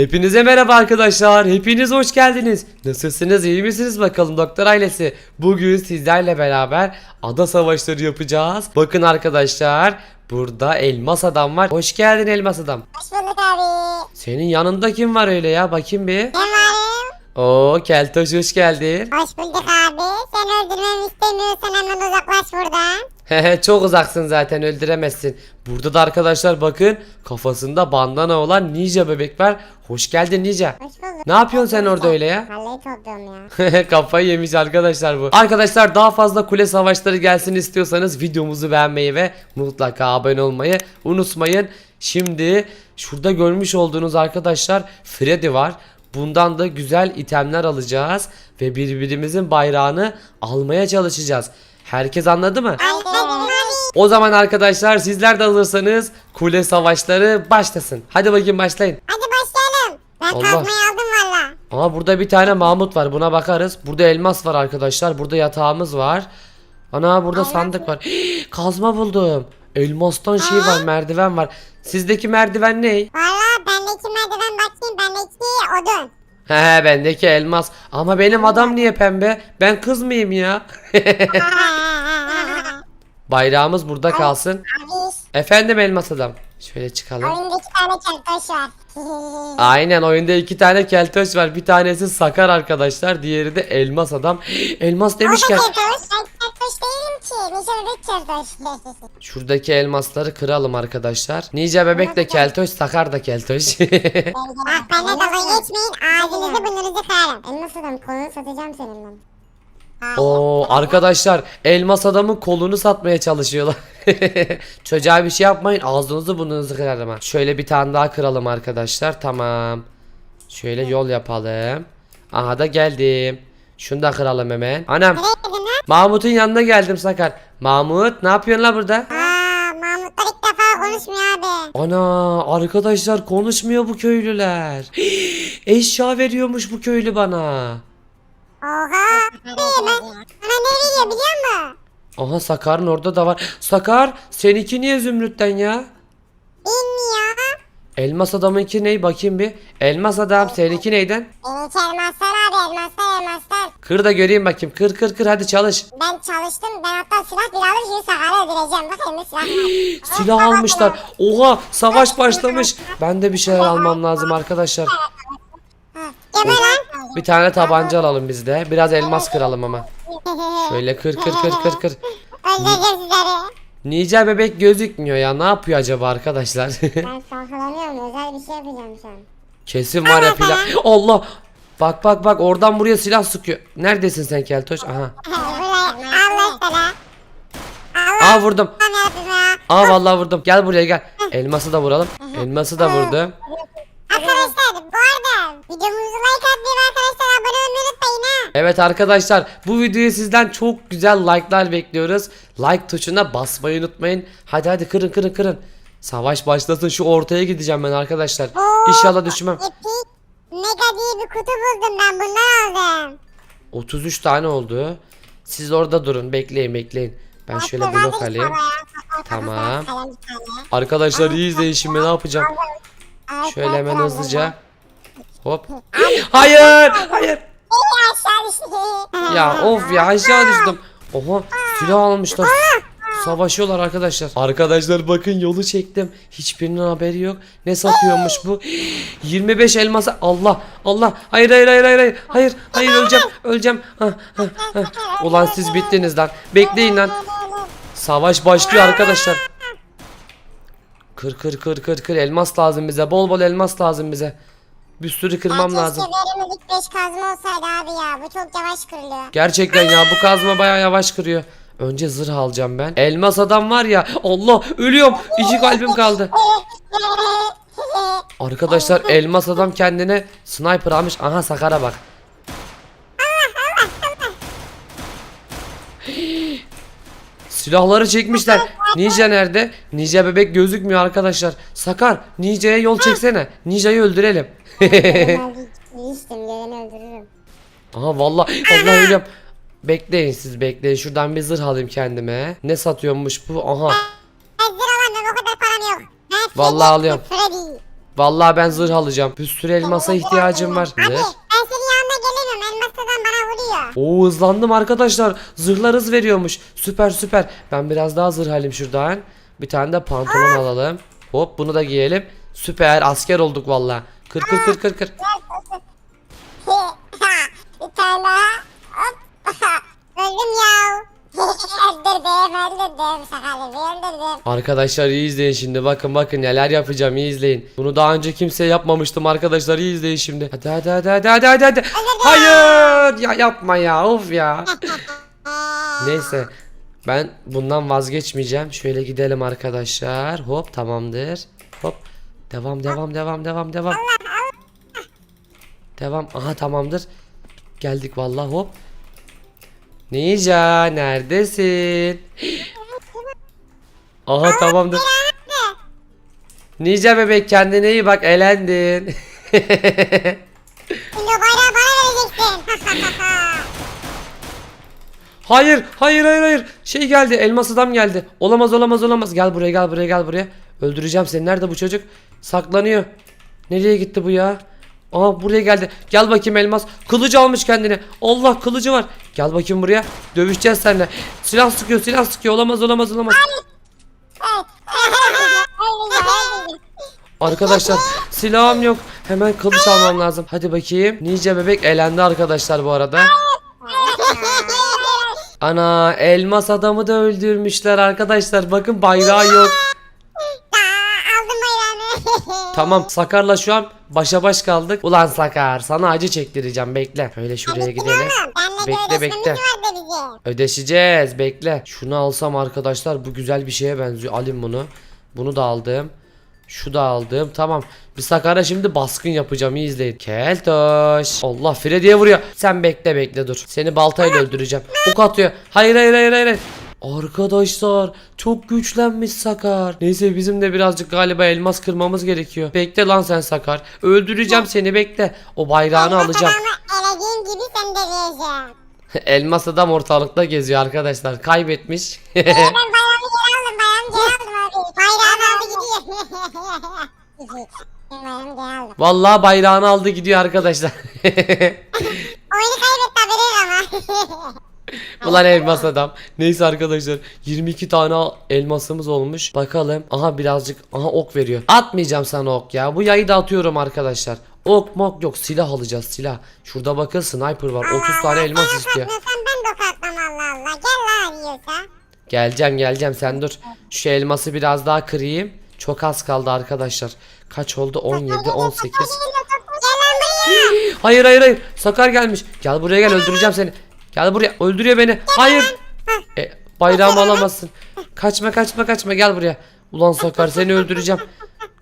Hepinize merhaba arkadaşlar. Hepiniz hoş geldiniz. Nasılsınız? iyi misiniz bakalım doktor ailesi? Bugün sizlerle beraber ada savaşları yapacağız. Bakın arkadaşlar. Burada elmas adam var. Hoş geldin elmas adam. Hoş bulduk abi. Senin yanında kim var öyle ya? Bakayım bir. Ben varım. Oo Keltoş hoş geldin. Hoş bulduk abi. Sen öldürmemi istemiyorsan hemen uzaklaş buradan. Çok uzaksın zaten öldüremezsin. Burada da arkadaşlar bakın kafasında bandana olan Ninja bebek var. Hoş geldin Ninja. Hoş bulduk. Ne yapıyorsun sen orada öyle ya? Vallahi topluyorum ya. Kafayı yemiş arkadaşlar bu. Arkadaşlar daha fazla kule savaşları gelsin istiyorsanız videomuzu beğenmeyi ve mutlaka abone olmayı unutmayın. Şimdi şurada görmüş olduğunuz arkadaşlar Freddy var. Bundan da güzel itemler alacağız ve birbirimizin bayrağını almaya çalışacağız. Herkes anladı mı? Aynen. O zaman arkadaşlar sizler de hazırsanız kule savaşları başlasın. Hadi bakayım başlayın. Hadi başlayalım. Ben Allah. kazmayı aldım valla. Ama burada bir tane Mahmut var buna bakarız. Burada elmas var arkadaşlar. Burada yatağımız var. Ana burada sandık var. Hii, kazma buldum. Elmastan şey var merdiven var. Sizdeki merdiven ne? Valla bendeki merdiven bakayım. Bendeki odun. He bendeki elmas. Ama benim adam niye pembe? Ben kız mıyım ya? Bayrağımız burada kalsın. abi Efendim elmas adam. Şöyle çıkalım. oyunda iki tane keltoş var. Aynen oyunda iki tane keltoş var. Bir tanesi sakar arkadaşlar. Diğeri de elmas adam. Elmas o da demişken. keltoş. Keltoş değilim ki. Nice bebek keltoş. Şuradaki elmasları kıralım arkadaşlar. Ninja bebek de keltoş, sakar da keltoş. Bak benimle dalga geçmeyin. Ağzınızı burnunuzu kırarım. Elmas adam kolunu satacağım senin ben. Oo arkadaşlar elmas adamın kolunu satmaya çalışıyorlar. Çocuğa bir şey yapmayın ağzınızı burnunuzu kırarım ha. Şöyle bir tane daha kıralım arkadaşlar tamam. Şöyle yol yapalım. Aha da geldim. Şunu da kıralım hemen. Anam? Mahmut'un yanına geldim Sakar. Mahmut ne yapıyorsun la burada? Aa, Mahmutlar ilk defa konuşmuyor abi. Ana arkadaşlar konuşmuyor bu köylüler. Eşya veriyormuş bu köylü bana. Oha. Ne ben? Bana ne veriyor biliyor musun? Aha Sakar'ın orada da var. Sakar seninki niye zümrütten ya? Bilmiyor. Elmas adamınki ney bakayım bir. Elmas adam seninki neyden? Benimki elmaslar abi elmaslar elmaslar. Kır da göreyim bakayım. Kır kır kır hadi çalış. Ben çalıştım ben hatta silah bile alır şimdi Sakar'ı öldüreceğim. Bak elimde silah var. Silah almışlar. Oha savaş başlamış. Ben de bir şeyler almam lazım arkadaşlar. Geber lan. Bir tane tabanca alalım biz de. Biraz elmas kıralım ama. Şöyle kır kır kır kır kır. Öldüreceğim sizleri. Nice bebek gözükmüyor ya. Ne yapıyor acaba arkadaşlar? Ben salgılanıyorum özel bir şey yapacağım şu an. Kesin var ya filan. Allah. Bak bak bak oradan buraya silah sıkıyor. Neredesin sen Keltoş? Aha. Buraya Allah sana. Allah Aa vurdum. Aa vallahi vurdum. Gel buraya gel. Elması da vuralım. Elması da vurdum. Arkadaşlar bu arada videomuzu like atmayı ve arkadaşlar abone olmayı. Evet arkadaşlar bu videoyu sizden çok güzel like'lar bekliyoruz. Like tuşuna basmayı unutmayın. Hadi hadi kırın kırın kırın. Savaş başlasın şu ortaya gideceğim ben arkadaşlar. İnşallah düşmem. Epic Mega diye bir kutu buldum ben bundan aldım. 33 tane oldu. Siz orada durun bekleyin bekleyin. Ben şöyle blok alayım. Tamam. Arkadaşlar iyi izleyin şimdi ne yapacağım. Şöyle hemen hızlıca. Hop. Hayır hayır. İyi aşağı düştü. Ya of ya aşağı düştüm. Oha silah almışlar. Savaşıyorlar arkadaşlar. Arkadaşlar bakın yolu çektim. Hiçbirinin haberi yok. Ne satıyormuş bu? 25 elmasa. Allah Allah. Hayır hayır hayır hayır hayır. Hayır hayır öleceğim. Öleceğim. Ulan siz bittiniz lan. Bekleyin lan. Savaş başlıyor arkadaşlar. Kır kır kır kır kır elmas lazım bize. Bol bol elmas lazım bize. Bir sürü kırmam lazım. Keşke verimlilik 5 kazma olsaydı abi ya. Bu çok yavaş kırılıyor. Gerçekten ya bu kazma baya yavaş kırıyor. Önce zırh alacağım ben. Elmas adam var ya. Allah ölüyorum. İki kalbim kaldı. Arkadaşlar elmas adam kendine sniper almış. Aha Sakar'a bak. Silahları çekmişler. Ninja nerede? Ninja bebek gözükmüyor arkadaşlar. Sakar, Ninja'ya yol çeksene. Ninja'yı öldürelim. Ben içtim geleni öldürürüm. Aha vallahi vallahi ölüyorum. Bekleyin siz bekleyin. Şuradan bir zırh alayım kendime. Ne satıyormuş bu? Aha. Hazır alamıyorum o kadar param yok. Ben Vallahi Freddy- alıyorum. Freddy. Vallahi ben zırh alacağım. Bir sürü elmasa ihtiyacım var. Abi Zırh. ben senin yanına gelemiyorum. Elmaslardan bana vuruyor. Oo hızlandım arkadaşlar. Zırhlar hız veriyormuş. Süper süper. Ben biraz daha zırh alayım şuradan. Bir tane de pantolon alalım. Hop bunu da giyelim. Süper asker olduk valla. Kır kır kır kır kır. bir tane daha. Hop. Öldüm ya. öldürdüm öldürdüm. Öldürdüm. Arkadaşlar iyi izleyin şimdi. Bakın bakın neler yapacağım iyi izleyin. Bunu daha önce kimseye yapmamıştım arkadaşlar iyi izleyin şimdi. Hadi hadi hadi hadi hadi hadi. hadi. Hayır ya yapma ya of ya. Neyse ben bundan vazgeçmeyeceğim. Şöyle gidelim arkadaşlar. Hop tamamdır. Hop. Devam devam devam devam devam. Devam. Aha tamamdır. Geldik vallahi hop. Ninja neredesin? Aha tamamdır. Ninja bebek kendine iyi bak elendin. Hayır, hayır, hayır, hayır. Şey geldi, elmas adam geldi. Olamaz, olamaz, olamaz. Gel buraya, gel buraya, gel buraya. Öldüreceğim seni. Nerede bu çocuk? Saklanıyor. Nereye gitti bu ya? Aa buraya geldi. Gel bakayım elmas. Kılıcı almış kendine. Allah kılıcı var. Gel bakayım buraya. Dövüşeceğiz seninle. Silah sıkıyor, silah sıkıyor. Olamaz, olamaz, olamaz. Arkadaşlar silahım yok. Hemen kılıç almam lazım. Hadi bakayım. Ninja bebek elendi arkadaşlar bu arada. Ana elmas adamı da öldürmüşler arkadaşlar. Bakın bayrağı yok. Tamam Sakar'la şu an başa baş kaldık. Ulan Sakar sana acı çektireceğim bekle. Şöyle şuraya gidelim. Bekle, bekle. Ödeşeceğiz bekle. Şunu alsam arkadaşlar bu güzel bir şeye benziyor. Alayım bunu. Bunu da aldım. Şu da aldım. Tamam. Bir Sakar'a şimdi baskın yapacağım. İyi izleyin. Keltoş. Allah Freddy'ye vuruyor. Sen bekle bekle dur. Seni baltayla öldüreceğim. Ok atıyor. Hayır hayır hayır hayır. Arkadaşlar çok güçlenmiş Sakar. Neyse bizim de birazcık galiba elmas kırmamız gerekiyor. Bekle lan sen Sakar. Öldüreceğim seni bekle. O bayrağını alacağım. Adamı elediğim gibi sen de. Elmas adam ortalıkta geziyor arkadaşlar. Kaybetmiş. Ben bayrağımı geri aldım. Bayrağımı geri aldım abi. Bayrağını aldı gidiyor. Bayrağımı geri aldım. Vallahi bayrağını aldı gidiyor arkadaşlar. Oyunu kaybetti haberi yok ama. Ulan elmas adam. Neyse arkadaşlar 22 tane elmasımız olmuş. Bakalım. Aha birazcık aha ok veriyor. Atmayacağım sana ok ya. Bu yayı da atıyorum arkadaşlar. Ok mok yok silah alacağız silah. Şurada bakın sniper var. 30 tane elmas Sen istiyor. atmıyorsan ben de atmam Allah Allah. Gel lan yiyorsa. Geleceğim geleceğim sen dur. Şu elması biraz daha kırayım. Çok az kaldı arkadaşlar. Kaç oldu? 17, 18. Gel lan buraya. Hayır hayır hayır. Sakar gelmiş. Gel buraya gel öldüreceğim seni. Gel buraya. Öldürüyor beni. Hayır. E, bayrağımı alamazsın. Kaçma kaçma kaçma gel buraya. Ulan Sakar seni öldüreceğim.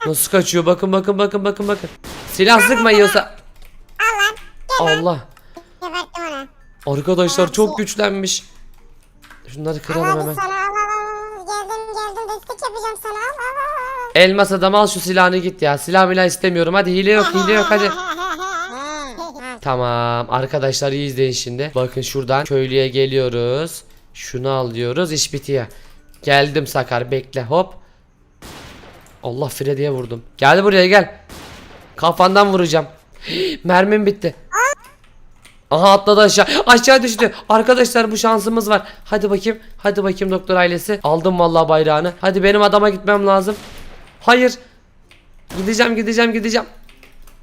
Nasıl kaçıyor? Bakın bakın bakın bakın bakın. Silah sıkma yiyorsa. Allah. Arkadaşlar çok güçlenmiş. Şunları kıralım hemen. Elmas adam al şu silahını git ya. Silah milah istemiyorum. Hadi hile yok hile yok hadi. Tamam arkadaşlar iyi izleyin şimdi. Bakın şuradan köylüye geliyoruz. Şunu alıyoruz iş bitiyor. Geldim Sakar bekle hop. Allah Freddy'ye vurdum. Gel buraya gel. Kafandan vuracağım. Mermim bitti. Aha atladı aşağı. Aşağı düştü. Arkadaşlar bu şansımız var. Hadi bakayım. Hadi bakayım doktor ailesi. Aldım vallahi bayrağını. Hadi benim adama gitmem lazım. Hayır. Gideceğim gideceğim gideceğim.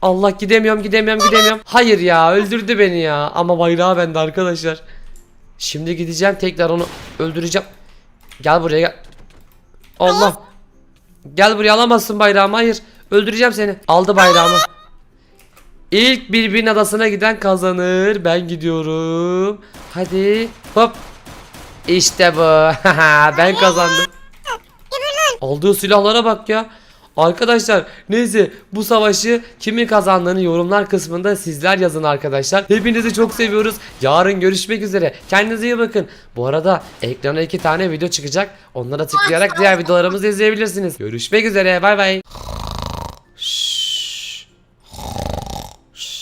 Allah gidemiyorum gidemiyorum gidemiyorum. Hayır ya öldürdü beni ya. Ama bayrağı bende arkadaşlar. Şimdi gideceğim tekrar onu öldüreceğim. Gel buraya gel. Allah. Gel buraya alamazsın bayrağımı hayır. Öldüreceğim seni. Aldı bayrağımı. İlk birbirinin adasına giden kazanır. Ben gidiyorum. Hadi. Hop. İşte bu. ben kazandım. Aldığı silahlara bak ya. Arkadaşlar neyse bu savaşı kimin kazandığını yorumlar kısmında sizler yazın arkadaşlar. Hepinizi çok seviyoruz. Yarın görüşmek üzere. Kendinize iyi bakın. Bu arada ekrana iki tane video çıkacak. Onlara tıklayarak diğer videolarımızı izleyebilirsiniz. Görüşmek üzere. Bay bay.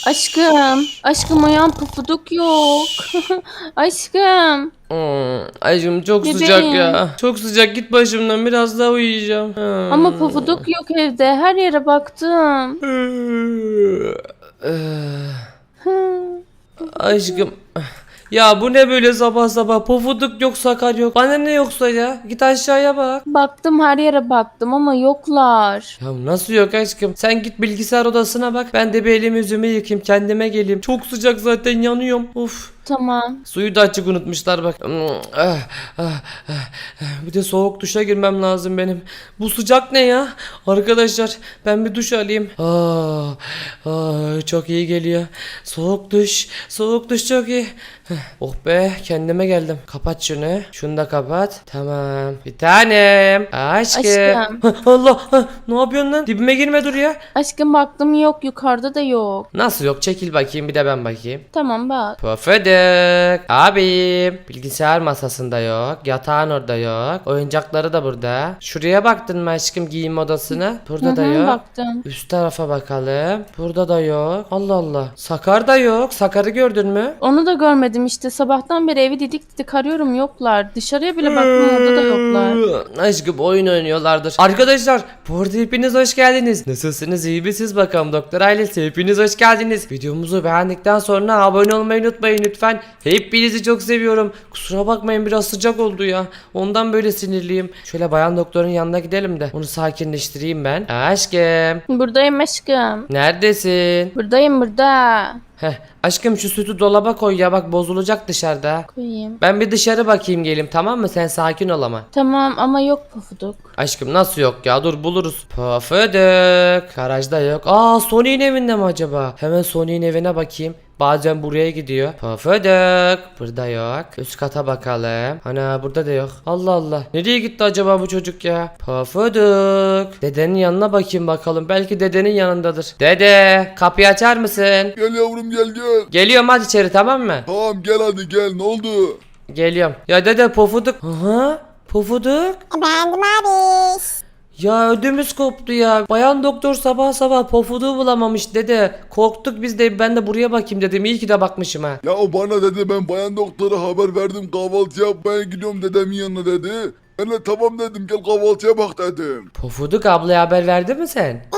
Aşkım, aşkım uyan pufuduk yok. aşkım. Hmm, aşkım çok Bebeğim. sıcak ya. Çok sıcak git başımdan biraz daha uyuyacağım. Hmm. Ama pufuduk yok evde. Her yere baktım. Hı. Aşkım. Ya bu ne böyle sabah sabah pofuduk yok sakar yok. Bana ne yoksa ya git aşağıya bak. Baktım her yere baktım ama yoklar. Ya nasıl yok aşkım? Sen git bilgisayar odasına bak. Ben de bir elimi yüzümü yıkayayım kendime geleyim. Çok sıcak zaten yanıyorum. Uf. Tamam. Suyu da açık unutmuşlar bak. Hmm, ah, ah, ah. Bir de soğuk duşa girmem lazım benim. Bu sıcak ne ya? Arkadaşlar ben bir duş alayım. Aa, aa, çok iyi geliyor. Soğuk duş. Soğuk duş çok iyi. Oh be kendime geldim. Kapat şunu. Şunu da kapat. Tamam. Bir tanem. Aşkım. Aşkım. Allah. Ne yapıyorsun lan? Dibime girme dur ya. Aşkım baktım yok yukarıda da yok. Nasıl yok? Çekil bakayım bir de ben bakayım. Tamam bak. Pofuduk. Abim. Bilgisayar masasında yok. Yatağın orada yok. Oyuncakları da burada. Şuraya baktın mı aşkım giyinme odasına? Burada Hı da hı, yok. baktım. Üst tarafa bakalım. Burada da yok. Allah Allah. Sakar da yok. Sakar'ı gördün mü? Onu da görmedim işte. Sabahtan beri evi didik didik arıyorum yoklar. Dışarıya bile baktım orada da yoklar. Aşkım oyun oynuyorlardır. Arkadaşlar bu arada hepiniz hoş geldiniz. Nasılsınız iyi misiniz bakalım doktor ailesi hepiniz hoş geldiniz. Videomuzu beğendikten sonra abone olmayı unutmayın lütfen. Hepinizi çok seviyorum. Kusura bakmayın biraz sıcak oldu ya. Ondan böyle sinirliyim. Şöyle bayan doktorun yanına gidelim de onu sakinleştireyim ben. Aşkım. Buradayım aşkım. Neredesin? Buradayım burada. Heh, aşkım şu sütü dolaba koy ya bak bozulacak dışarıda. Koyayım. Ben bir dışarı bakayım gelim tamam mı? Sen sakin ol ama. Tamam ama yok pufuduk. Aşkım nasıl yok ya dur buluruz. Pofuduk. Garajda yok. Aa Sony'in evinde mi acaba? Hemen Sony'in evine bakayım. Bazen buraya gidiyor. Pofuduk. Burada yok. Üst kata bakalım. Ana burada da yok. Allah Allah. Nereye gitti acaba bu çocuk ya? Pofuduk. Dedenin yanına bakayım bakalım. Belki dedenin yanındadır. Dede kapıyı açar mısın? Gel yavrum gel gel. Geliyorum hadi içeri tamam mı? Tamam gel hadi gel ne oldu? Geliyorum. Ya dede pofuduk. Aha. Pofuduk. Efendim abi. Ya ödümüz koptu ya. Bayan doktor sabah sabah pofuduğu bulamamış dede. Korktuk biz de ben de buraya bakayım dedim. İyi ki de bakmışım ha. Ya o bana dedi ben bayan doktora haber verdim kahvaltı yapmaya gidiyorum dedemin yanına dedi. Ben de tamam dedim gel kahvaltıya bak dedim. Pofuduk ablaya haber verdi mi sen? Ee,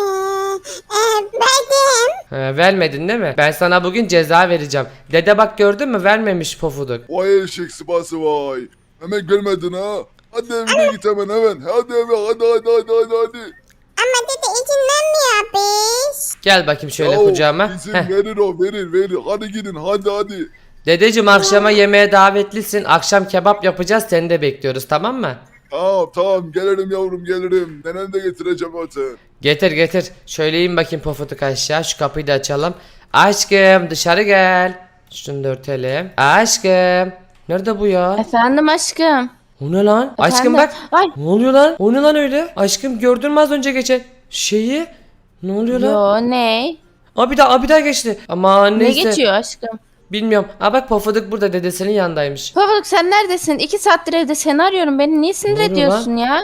e, verdim. Ha, vermedin değil mi? Ben sana bugün ceza vereceğim. Dede bak gördün mü vermemiş pofuduk. Vay eşek sıpası vay. Hemen görmedin ha. Hadi evine git hemen hemen. Hadi eve hadi hadi hadi hadi hadi. Ama dede izinden mi yapış? Gel bakayım şöyle Yahu, kucağıma. izin Heh. verir o verir verir. Hadi gidin hadi hadi. Dedeciğim akşama yemeğe davetlisin. Akşam kebap yapacağız seni de bekliyoruz tamam mı? Tamam tamam gelirim yavrum gelirim. Nenem de getireceğim zaten. Getir getir. Şöyle in bakayım pofuduk aşağı. Şu kapıyı da açalım. Aşkım dışarı gel. Şunu da örtelim. Aşkım. Nerede bu ya? Efendim aşkım. O ne lan? Aşkım Efendim? bak. Ay. Ne oluyor lan? O ne lan öyle? Aşkım gördün mü az önce geçen şeyi? Ne oluyor lan? Yo ne? Aa bir daha, aa bir daha geçti. Ama Ne neyse. geçiyor aşkım? Bilmiyorum. Aa bak pofuduk burada dedesinin yanındaymış. Pufuduk sen neredesin? İki saattir evde seni arıyorum. Beni niye sinir Ne ediyorsun ya? Ya, ya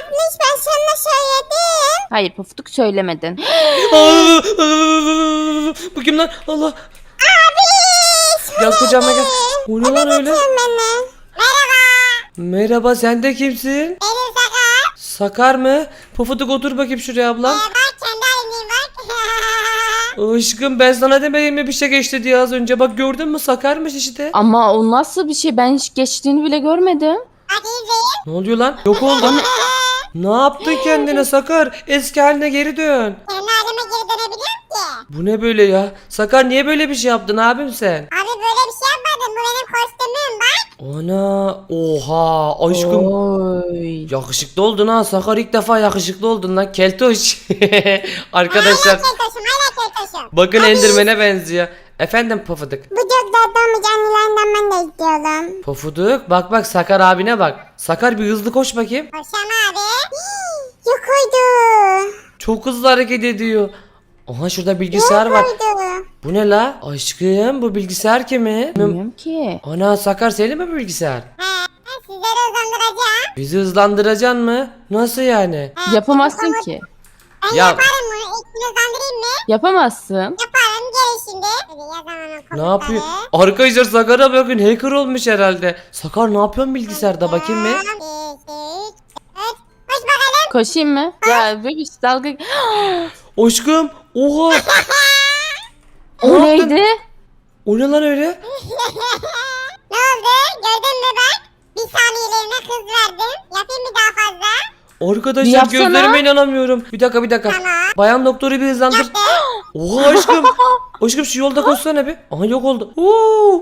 ablis ben sana söyledim. Hayır Pufuduk söylemedin. Bu kim lan? Allah. Gel kucağıma gel. O ne lan öyle? Beni. Merhaba. Merhaba sen de kimsin? Benim sakar. Sakar mı? Pofuduk otur bakayım şuraya ablam. Ee, bak kendi haline bak. Aşkım ben sana demedim mi bir şey geçti diye az önce. Bak gördün mü sakarmış işte. Ama o nasıl bir şey? Ben hiç geçtiğini bile görmedim. Hadi izleyin. Ne oluyor lan? Yok oldu. ne yaptın kendine sakar? Eski haline geri dön. Kendi halime geri dönebiliyorum ki. Bu ne böyle ya? Sakar niye böyle bir şey yaptın abim sen? Abi Ana oha aşkım. Oy. Yakışıklı oldun ha Sakar ilk defa yakışıklı oldun lan keltoş. Arkadaşlar Hala keltoşum hala keltoşum. bakın endirmene benziyor. Efendim Pofuduk. Bu olmuş annelerden ben de istiyorum. Pofuduk bak bak Sakar abine bak. Sakar bir hızlı koş bakayım. Hoşçam abi. Yok oydu. Çok hızlı hareket ediyor. Aha şurada bilgisayar var. Bu ne la? Aşkım bu bilgisayar kimin? Bilmiyorum ki. Ana Sakar senin mi bu bilgisayar? He, sizleri uzandıracağım. Bizi hızlandıracaksın mı? Nasıl yani? Yapamazsın ki. Ben Ya- yaparım bunu. İlk uzandırayım mı? Yapamazsın. Yaparım. Gelişi yazamam Ne yapıyor? Arkadaşlar Sakar'a bakın hacker olmuş herhalde. Sakar ne yapıyorsun bilgisayarda bakayım mı? 1, 2, 3, 4. Koş bakalım. Koşayım mı? Ya bebiş dalga... Aşkım oha o Ne yaptın? neydi? o ne lan öyle? ne oldu? Gördün mü bak? Bir saniyeliğine kız verdim. Yapayım bir daha fazla. Arkadaşlar yapsana. gözlerime inanamıyorum. Bir dakika bir dakika. Tamam. Bayan doktoru bir hızlandır. Yaptım. Oha aşkım. Aşkım şu yolda koşsana bir. Aha yok oldu. Oo,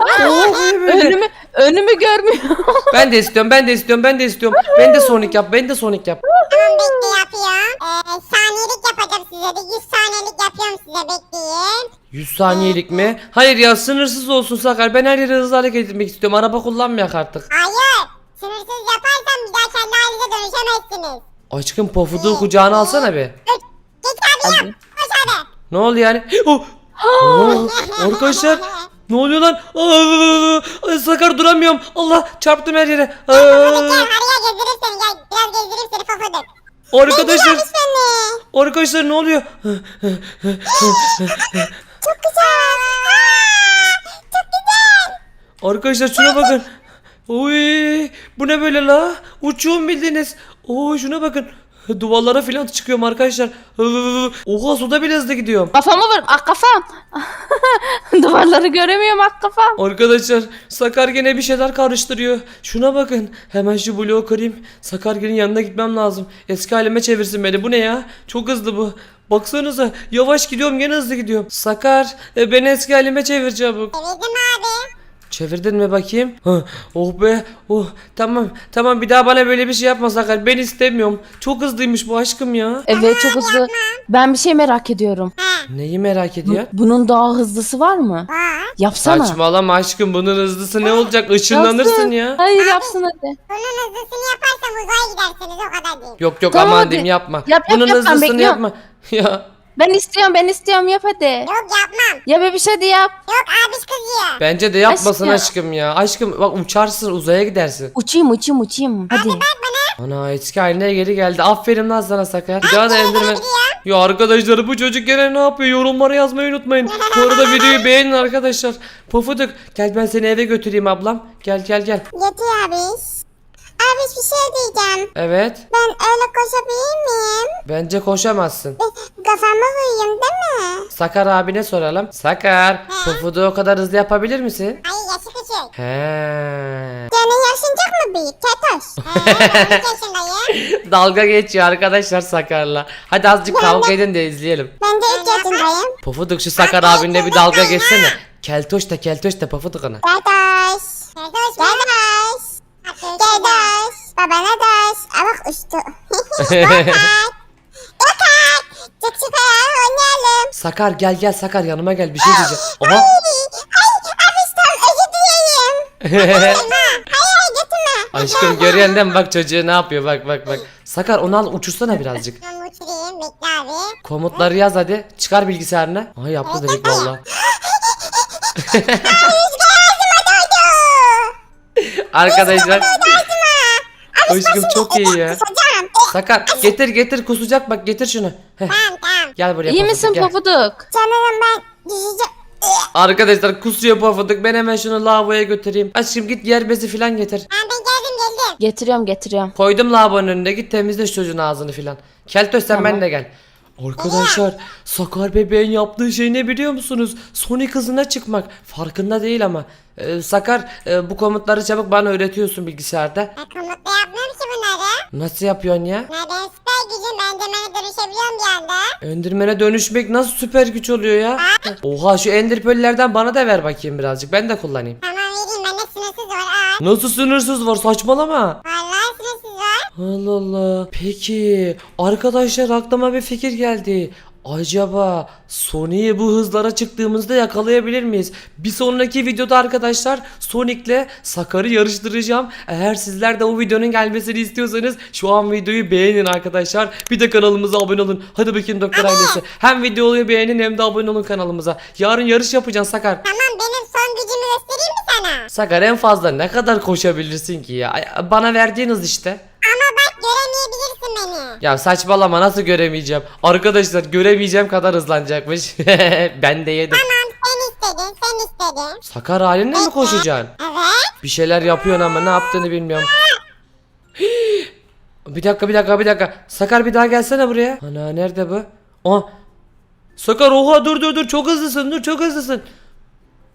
böyle. Önümü, önümü görmüyor. Ben de istiyorum ben de istiyorum ben de istiyorum. Ben de Sonic yap ben de Sonic yap. Tamam bekle yapıyorum. Ee, saniyelik yapacağım size de. 100 saniyelik yapıyorum size bekleyin. 100 saniyelik mi? Hayır ya sınırsız olsun Sakar. Ben her yere hızlı hareket etmek istiyorum. Araba kullanmayak artık. Hayır. Sınırsız yaparsam bir daha kendi halinize dönüşemezsiniz. Aşkım pofuduğu kucağına alsana bir. Git abi yap. Koş hadi. Ne oluyor yani? Oh. Oo, arkadaşlar ne oluyor lan? Aa, Sakar duramıyorum. Allah çarptım her yere. Aa, arkadaşlar arkadaşlar ne oluyor? Çok güzel. Çok güzel. Arkadaşlar şuna bakın. Oy, bu ne böyle la? Uçuyorum bildiniz. Oo şuna bakın. Duvarlara falan çıkıyorum arkadaşlar. Oha suda bile hızlı gidiyorum. Kafamı vur. Ah kafam. Duvarları göremiyorum ah kafam. Arkadaşlar Sakar gene bir şeyler karıştırıyor. Şuna bakın. Hemen şu bloğu kırayım. Sakar gelin yanına gitmem lazım. Eski halime çevirsin beni. Bu ne ya? Çok hızlı bu. Baksanıza yavaş gidiyorum gene hızlı gidiyorum. Sakar e, beni eski halime çevir çabuk. Çevirdim abi. Çevirdin mi bakayım? Oh be. Oh tamam. Tamam bir daha bana böyle bir şey yapma Sakar. Ben istemiyorum. Çok hızlıymış bu aşkım ya. Evet çok hızlı. Ben bir şey merak ediyorum. Neyi merak ediyor? Bunun daha hızlısı var mı? Yapsana. Saçmalama aşkım bunun hızlısı ne olacak? Işınlanırsın Yapsın. ya. Hayır yapsın hadi. Bunun hızlısını yaparsam uzaya gidersiniz o kadar değil. Yok yok Tamam aman hadi. diyeyim yapma. Yap, yap, Bunun yap, ben hızlısını bekliyorum. yapma. Ya Ben istiyorum ben istiyorum yap hadi. Yok yapmam. Ya bebiş hadi yap. Yok abiş kızıyor. bence de yapmasın Aşkım. aşkım ya. Aşkım bak uçarsın uzaya gidersin. Uçayım uçayım uçayım. Hadi. Ana eski haline geri geldi. Aferin lan sana Sakar. Bir daha da endirme. Ya arkadaşlar bu çocuk gene ne yapıyor? Yorumlara yazmayı unutmayın. Bu arada videoyu beğenin arkadaşlar. Pofuduk gel ben seni eve götüreyim ablam. Gel gel gel. Getir abiş. Abiş bir şey diyeceğim. Evet. Ben öyle koşabilir miyim? Bence koşamazsın. Eh, Kafamı vurayım değil mi? Sakar abine soralım. Sakar, Pofuduk'u o kadar hızlı yapabilir misin? Hayır yaşı küçük. He. Senin yaşın çok mu büyük? Ketoş. He, 13 yaşındayım. Dalga geçiyor arkadaşlar Sakar'la. Hadi azıcık kavga edin de izleyelim. Ben de 3 yaşındayım. Pofuduk şu Sakar abinle bir dalga geçsene. Keltoş da keltoş da Pofuduk ana. Ketoş. Ketoş. Ketoş. Babana daş. Aa bak uçtu. Gökay. Gökay. Çık çık ayağa oynayalım. Sakar gel gel Sakar yanıma gel bir şey diyeceğim. Oha. Ay, ay abiş tam özür dileyim. Ha, hayır hayır götürme. Aşkım görüyorsun? Bak çocuğu ne yapıyor bak bak bak. Sakar onu al uçursana birazcık. Ben uçurayım bekle abi. Komutları yaz hadi. Çıkar bilgisayarına. Aha yaptı direkt valla. Arkadaşlar. Aşkım çok iyi ya. Kusacağım. Sakar getir getir kusacak bak getir şunu. Heh, Tamam tamam. gel buraya İyi Pofuduk, misin gel. Pofuduk? Sanırım ben düşeceğim. Arkadaşlar kusuyor Pofuduk ben hemen şunu lavaboya götüreyim. Aşkım git yer bezi filan getir. Ha, ben geldim geldim. Getiriyorum getiriyorum. Koydum lavabonun önüne git temizle şu çocuğun ağzını filan. Keltoş sen Tamam. benimle gel. Arkadaşlar Sakar bebeğin yaptığı şey ne biliyor musunuz? Sonic hızına çıkmak. Farkında değil ama. Ee, Sakar e, bu komutları çabuk bana öğretiyorsun bilgisayarda. Ben komutla yapmıyorum ki bunları. Nasıl yapıyorsun ya? Nereden süper gücüm ben de bana dönüşebiliyorum bir anda. Endirmene dönüşmek nasıl süper güç oluyor ya? Oha şu ender pearl'lerden bana da ver bakayım birazcık. Ben de kullanayım. Tamam vereyim bende sınırsız var. Aa, Nasıl sınırsız var saçmalama. var. Allah Allah. Peki arkadaşlar aklıma bir fikir geldi. Acaba Sonic'i bu hızlara çıktığımızda yakalayabilir miyiz? Bir sonraki videoda arkadaşlar Sonic'le Sakar'ı yarıştıracağım. Eğer sizler de o videonun gelmesini istiyorsanız şu an videoyu beğenin arkadaşlar. Bir de kanalımıza abone olun. Hadi bakayım doktor ailesi. Hem videoyu beğenin hem de abone olun kanalımıza. Yarın yarış yapacağız Sakar. Tamam benim son gücümü göstereyim mi sana? Sakar en fazla ne kadar koşabilirsin ki ya? Bana verdiğin hız işte. Göremeyebilirsin beni. Ya saçmalama nasıl göremeyeceğim? Arkadaşlar göremeyeceğim kadar hızlanacakmış. ben de yedim. Tamam sen istedin istedim. Sakar halinle mi koşacaksın? Evet. Bir şeyler yapıyorsun ama ne yaptığını bilmiyorum. bir dakika bir dakika bir dakika. Sakar bir daha gelsene buraya. Ana nerede bu? Aa. Sakar oha dur dur dur çok hızlısın dur çok hızlısın.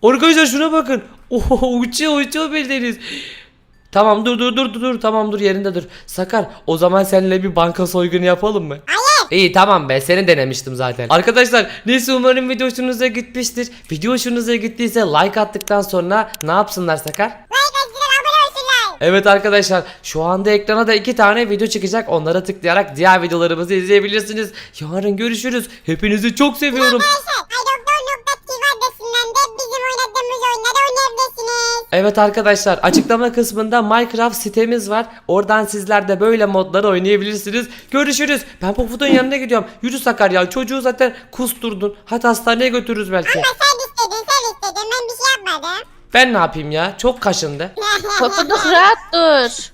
Arkadaşlar şuna bakın. Oho uçuyor uçuyor bildiğiniz. Tamam dur dur dur dur dur tamam dur yerinde dur. Sakar o zaman seninle bir banka soygunu yapalım mı? Hayır. İyi tamam be seni denemiştim zaten. Arkadaşlar neyse umarım video hoşunuza gitmiştir. Video hoşunuza gittiyse like attıktan sonra ne yapsınlar Sakar? Evet arkadaşlar şu anda ekrana da iki tane video çıkacak. Onlara tıklayarak diğer videolarımızı izleyebilirsiniz. Yarın görüşürüz. Hepinizi çok seviyorum. Evet arkadaşlar açıklama kısmında Minecraft sitemiz var. Oradan sizler de böyle modları oynayabilirsiniz. Görüşürüz. Ben Pofud'un yanına gidiyorum. Yürü Sakar ya çocuğu zaten kusturdun. Hadi hastaneye götürürüz belki. Ama sen istedin sen istedin ben bir şey yapmadım. Ben ne yapayım ya? Çok kaşındı. Pofuduk rahat dur.